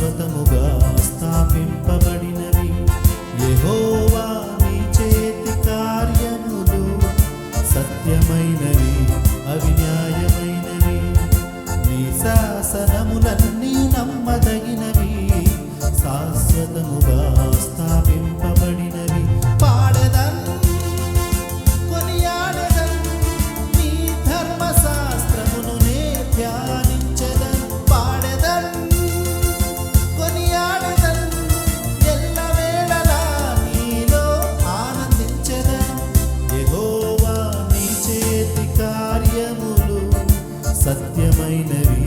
శాశ్వతముగా స్థాపింపబడి సత్యమైనవి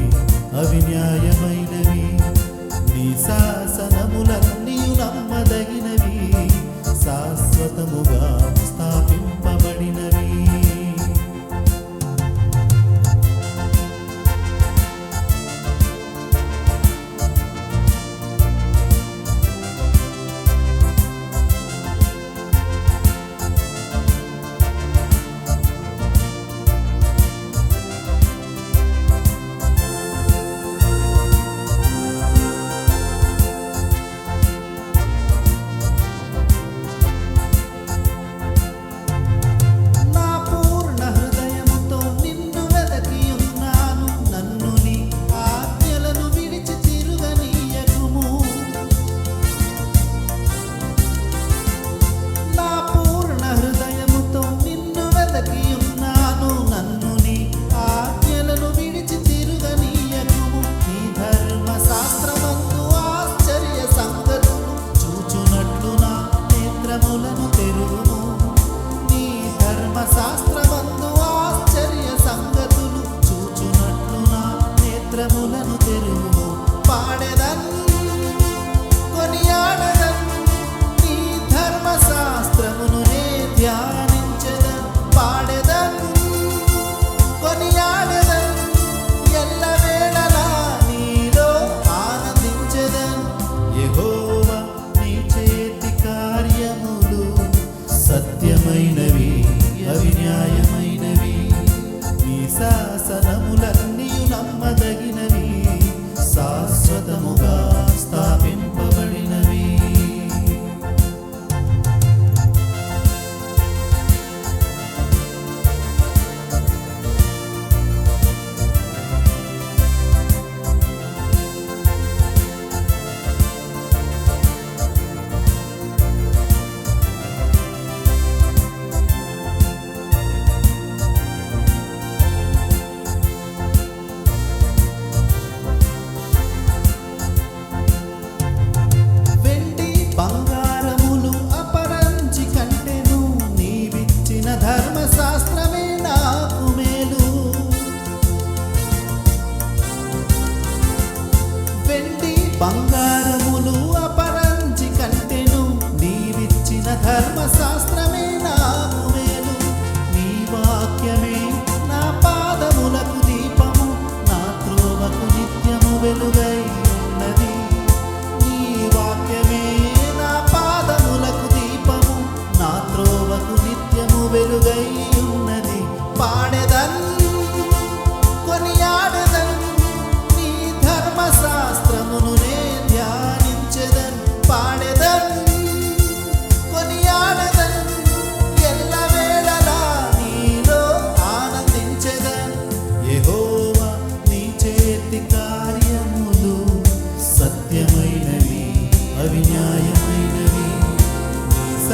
అవిన్యాయమైనవి. నీ శాసనములన్నీ నమ్మదగినవి శాశ్వతముగా